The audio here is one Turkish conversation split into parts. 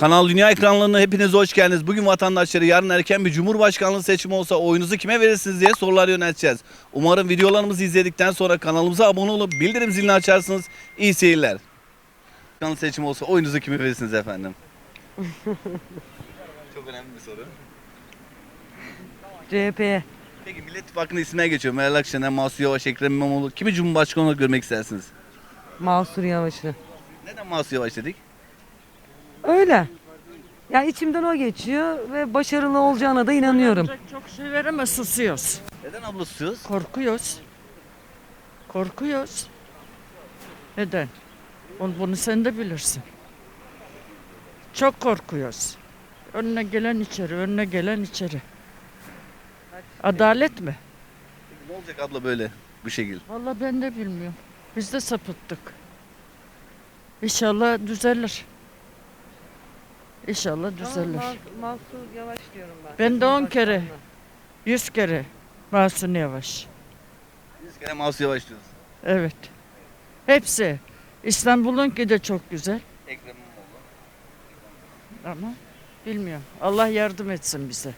Kanal Dünya ekranlarına hepiniz hoş geldiniz. Bugün vatandaşları yarın erken bir cumhurbaşkanlığı seçimi olsa oyunuzu kime verirsiniz diye sorular yönelteceğiz. Umarım videolarımızı izledikten sonra kanalımıza abone olup bildirim zilini açarsınız. İyi seyirler. Kanal seçimi olsa oyunuzu kime verirsiniz efendim? Çok önemli bir soru. CHP'ye. Peki Millet İttifakı'nın ismine geçiyor. Meral Akşener, Mahsur Yavaş, Ekrem İmamoğlu. Kimi cumhurbaşkanı olarak görmek istersiniz? Mahsur Yavaş'ı. Neden Mahsur Yavaş dedik? Öyle. Ya içimden o geçiyor ve başarılı olacağına da inanıyorum. Çok şey ama susuyoruz. Neden abla susuyoruz? Korkuyoruz. Korkuyoruz. Neden? Onu, bunu sen de bilirsin. Çok korkuyoruz. Önüne gelen içeri, önüne gelen içeri. Adalet mi? Ne olacak abla böyle bu şekil? Vallahi ben de bilmiyorum. Biz de sapıttık. İnşallah düzelir. İnşallah düzelir. Mahsur Yavaş diyorum ben. Ben de on kere, yüz kere Masum Yavaş. Biz gene Mahsur Yavaş diyoruz. Evet. Hepsi. İstanbul'unki de çok güzel Ekrem İmamoğlu. ama bilmiyorum. Allah yardım etsin bize.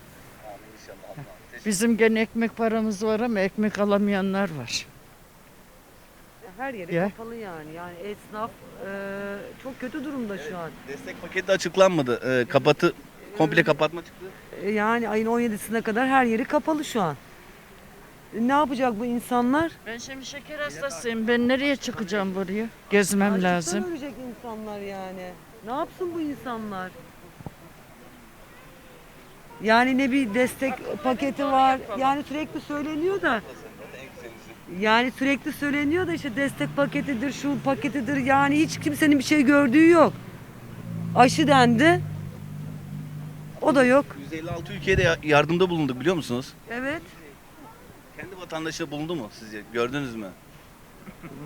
Amin inşallah. Teşekkür Bizim gene ekmek paramız var ama ekmek alamayanlar var. Her yeri Ya. kapalı yani. Yani esnaf e, çok kötü durumda şu an. Destek paketi de açıklanmadı. Ee, kapatı komple kapatma çıktı. E, Yani ayın 17'sine kadar her yeri kapalı şu an. E, Ne yapacak bu insanlar? Ben şimdi şeker hastasıyım. Ben nereye çıkacağım buraya? Gezmem Açlıktan lazım. ölecek insanlar yani. Ne yapsın bu insanlar? Yani ne bir destek paketi var. Yani sürekli söyleniyor da. Yani sürekli söyleniyor da işte destek paketidir, şu paketidir. Yani hiç kimsenin bir şey gördüğü yok. Aşı dendi. O da yok. 156 ülkeye de ya- yardımda bulunduk biliyor musunuz? Evet. Kendi vatandaşı bulundu mu sizce? Gördünüz mü?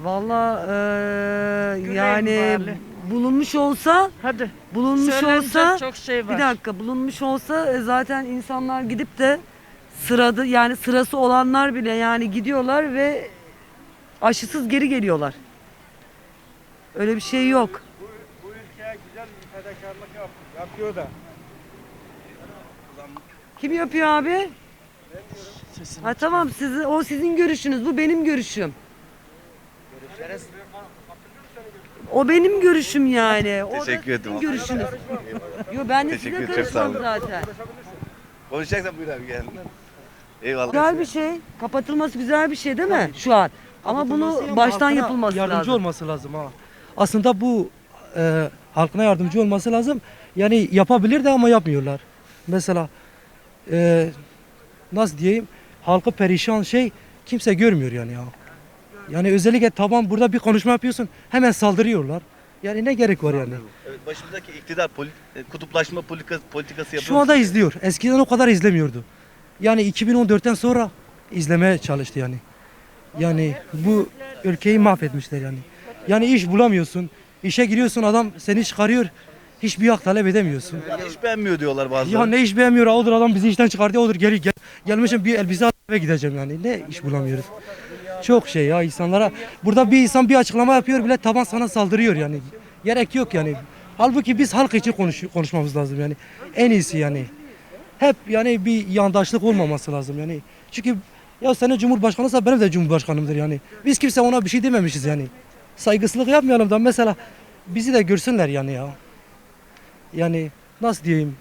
Vallahi eee, Güleyin yani bari. bulunmuş olsa, Hadi. bulunmuş Söylenecek olsa çok şey var. Bir dakika bulunmuş olsa e, zaten insanlar gidip de sırada yani sırası olanlar bile yani gidiyorlar ve aşısız geri geliyorlar. Öyle bir şey yok. Bu ülkeye güzel bir fedakarlık yap, yapıyor da. Kim yapıyor abi? Sesini- Ha tamam sizi o sizin görüşünüz bu benim görüşüm. O benim görüşüm yani. O da Teşekkür ederim sizin abla. görüşünüz. Yo ben de Teşekkür size ederim, çok sağ karışmam olun. zaten. Konuşacaksan buyur abi gel. Eyvallah. Güzel bir şey. Kapatılması güzel bir şey değil mi şu an? Ama bunu Kapatılması ama baştan halkına yapılması yardımcı lazım. olması lazım ha. Aslında bu e, halkına yardımcı olması lazım. Yani yapabilir de ama yapmıyorlar. Mesela e, nasıl diyeyim halkı perişan şey kimse görmüyor yani ya. Yani özellikle taban burada bir konuşma yapıyorsun hemen saldırıyorlar. Yani ne gerek var yani? Evet, başımızdaki iktidar poli- e, kutuplaşma politika, politikası yapıyor. Şu anda izliyor. Eskiden o kadar izlemiyordu. Yani 2014'ten sonra izlemeye çalıştı yani. Yani bu ülkeyi mahvetmişler yani. Yani iş bulamıyorsun. İşe giriyorsun adam seni çıkarıyor. Hiçbir hak talep edemiyorsun. Hiç beğenmiyor diyorlar bazıları. Ya ne iş beğenmiyor. Odur adam bizi işten çıkardı. Odur geri gel. Gelmişim bir elbise alıp eve gideceğim yani. Ne iş bulamıyoruz. Çok şey ya insanlara. Burada bir insan bir açıklama yapıyor bile taban sana saldırıyor yani. Gerek yok yani. Halbuki biz halk için konuş, konuşmamız lazım yani. En iyisi yani. Hep yani bir yandaşlık olmaması lazım yani. Çünkü ya senin cumhurbaşkanıysa benim de cumhurbaşkanımdır yani. Biz kimse ona bir şey dememişiz yani. Saygısızlık yapmayalım da mesela bizi de görsünler yani ya. Yani nasıl diyeyim?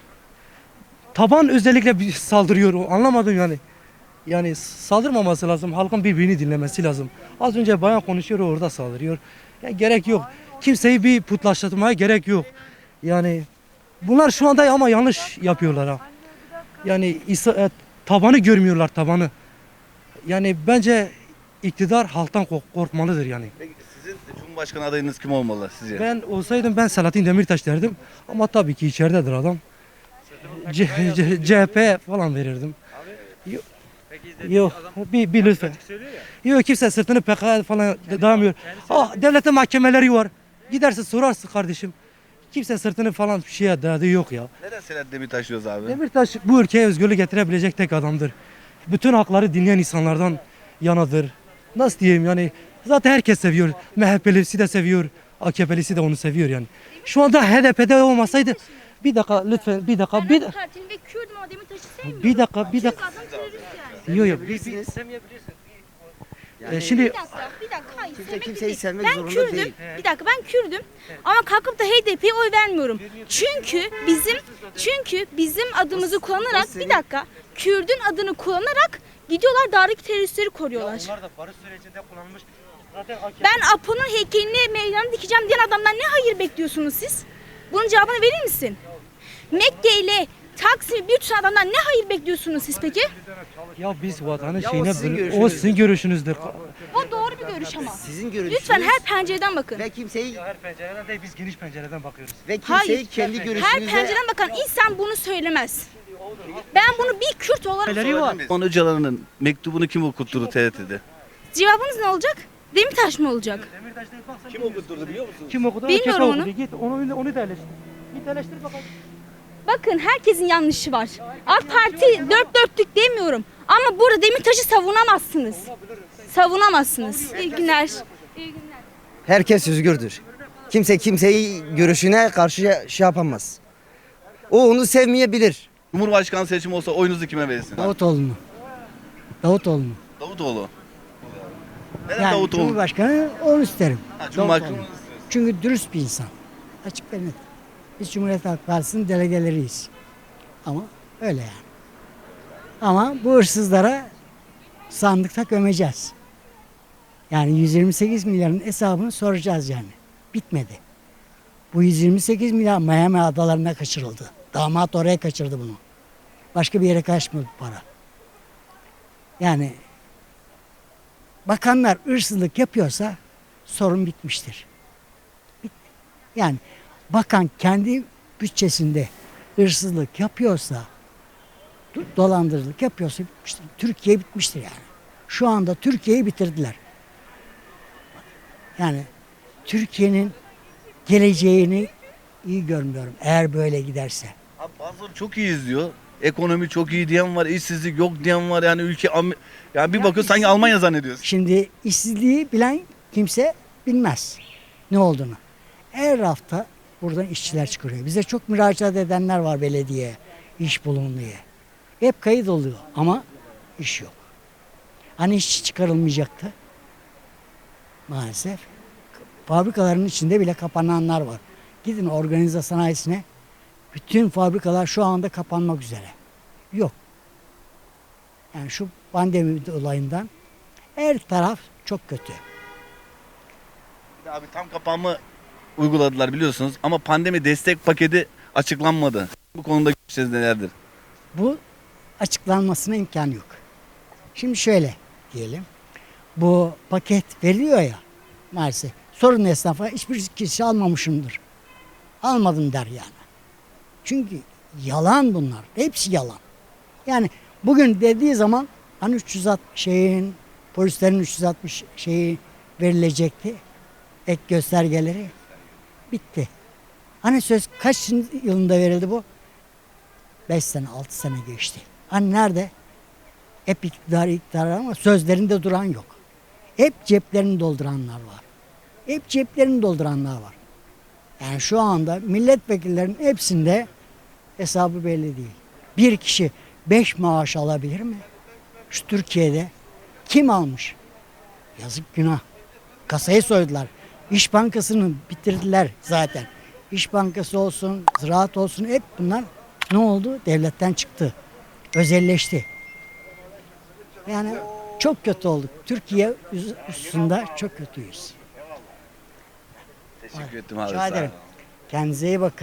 Taban özellikle bir saldırıyor. Anlamadım yani. Yani saldırmaması lazım. Halkın birbirini dinlemesi lazım. Az önce bayan konuşuyor orada saldırıyor. Ya gerek yok. Kimseyi bir putlaştırmaya gerek yok. Yani bunlar şu anda ama yanlış yapıyorlar ha. Yani İsa- e, tabanı görmüyorlar tabanı. Yani bence iktidar halktan kork- korkmalıdır yani. Peki sizin Cumhurbaşkanı adayınız kim olmalı sizce? Ben olsaydım ben Selahattin Demirtaş derdim. Ama tabii ki içeridedir adam. C- C- CHP falan verirdim. Yok, yok bir, bir lütfen. Yok kimse sırtını PKK falan dayamıyor. Ah, devletin mahkemeleri var. Gidersin sorarsın kardeşim. Kimse sırtını falan bir şeye dayadığı yok ya. Neden Selahattin Demirtaş diyoruz abi? Demirtaş bu ülkeye özgürlük getirebilecek tek adamdır. Bütün hakları dinleyen insanlardan yanadır. Nasıl diyeyim yani zaten herkes seviyor. MHP'lisi de seviyor. AKP'lisi de onu seviyor yani. Şu anda HDP'de olmasaydı bir dakika lütfen bir dakika bir Ben AK Partili ve Kürdüm ama Demirtaş'ı sevmiyorum. bir dakika bir Çünkü dakika. adam terörist yani. Yok yok bir, Ee, şimdi Bir dakika, bir dakika. Hayır, Kimse sevmek kimseyi değil. sevmek ben zorunda Kürdüm. değil. Bir dakika ben Kürdüm. Ama kalkıp da HDP'ye oy vermiyorum. Çünkü bizim çünkü bizim adımızı kullanarak bir dakika Kürdün adını kullanarak gidiyorlar dağdaki teröristleri koruyorlar. Onlar da barış sürecinde kullanılmış. Zaten Ben Apo'nun heykelini meydana dikeceğim diyen adamdan ne hayır bekliyorsunuz siz? Bunun cevabını verir misin? Mekke ile Taksim'i bir tutan adamdan ne hayır bekliyorsunuz siz peki? Ya biz vatanın Ya o şeyine sizin o görüşünüz. sizin görüşünüzdür. O doğru bir görüş ama. Sizin görüşünüz. Lütfen her pencereden bakın. ve kimseyi Her pencereden değil biz geniş pencereden bakıyoruz. ve kimseyi Hayır. kendi Her görüşünüze pencereden bakan insan bunu söylemez. Ben bunu bir Kürt olarak Neleri var? Öcalan'ın mektubunu kim okutturdu TRT'de? cevabınız ne olacak? Demirtaş mı olacak? Kim okutturdu biliyor musunuz? Kim okudu? Bilmiyorum Kefa onu. okudu. Git onu onu da eleştir. Git eleştir bakalım. Bakın herkesin yanlışı var. AK Parti dört dörtlük demiyorum. Ama burada Demirtaş'ı savunamazsınız. Savunamazsınız. İyi günler. İyi günler. herkes özgürdür. Kimse kimseyi görüşüne karşı şey yapamaz. O onu sevmeyebilir. Cumhurbaşkanı seçimi olsa oyunuzu kime verirsiniz? Davutoğlu'nu. Davutoğlu'nu. Davutoğlu. Neden Yani Davutoğlu? Cumhurbaşkanı onu isterim. Ha, Cumhurbaşkanı. Çünkü dürüst bir insan. Açık ve net. Biz Cumhuriyet Halk Partisi'nin delegeleriyiz. Ama öyle yani. Ama bu hırsızlara sandıkta gömeceğiz. Yani 128 milyarın hesabını soracağız yani. Bitmedi. Bu 128 milyar Miami adalarına kaçırıldı. Damat oraya kaçırdı bunu. Başka bir yere kaçmadı para. Yani bakanlar hırsızlık yapıyorsa sorun bitmiştir. Yani bakan kendi bütçesinde hırsızlık yapıyorsa, do- dolandırıcılık yapıyorsa bitmiştir. Türkiye bitmiştir yani. Şu anda Türkiye'yi bitirdiler. Yani Türkiye'nin geleceğini iyi görmüyorum eğer böyle giderse. Abi bazıları çok iyi izliyor. Ekonomi çok iyi diyen var, işsizlik yok diyen var. Yani ülke Am- yani bir bakıyor sanki Almanya zannediyorsun. Şimdi işsizliği bilen kimse bilmez ne olduğunu. Her hafta buradan işçiler çıkarıyor. Bize çok müracaat edenler var belediye iş bulun diye. Hep kayıt oluyor ama iş yok. Hani işçi çıkarılmayacaktı maalesef. Fabrikaların içinde bile kapananlar var. Gidin organize sanayisine bütün fabrikalar şu anda kapanmak üzere. Yok. Yani şu pandemi olayından her taraf çok kötü. Abi tam kapanma uyguladılar biliyorsunuz ama pandemi destek paketi açıklanmadı. Bu konuda görüşleriniz nelerdir? Bu açıklanmasına imkan yok. Şimdi şöyle diyelim. Bu paket veriliyor ya maalesef. Sorun esnafa hiçbir kişi almamışımdır. Almadım der yani. Çünkü yalan bunlar. Hepsi yalan. Yani bugün dediği zaman hani 360 şeyin polislerin 360 şeyi verilecekti. Ek göstergeleri bitti. Hani söz kaç yılında verildi bu? 5 sene 6 sene geçti. Hani nerede? Hep iktidar iktidar ama sözlerinde duran yok. Hep ceplerini dolduranlar var. Hep ceplerini dolduranlar var. Yani şu anda milletvekillerinin hepsinde hesabı belli değil. Bir kişi 5 maaş alabilir mi? Şu Türkiye'de kim almış? Yazık günah. Kasayı soydular. İş Bankası'nı bitirdiler zaten. İş Bankası olsun, ziraat olsun hep bunlar ne oldu? Devletten çıktı. Özelleşti. Yani çok kötü olduk. Türkiye üstünde çok kötüyüz. Teşekkür ettim abi. Rica ederim. Kendinize iyi bakın.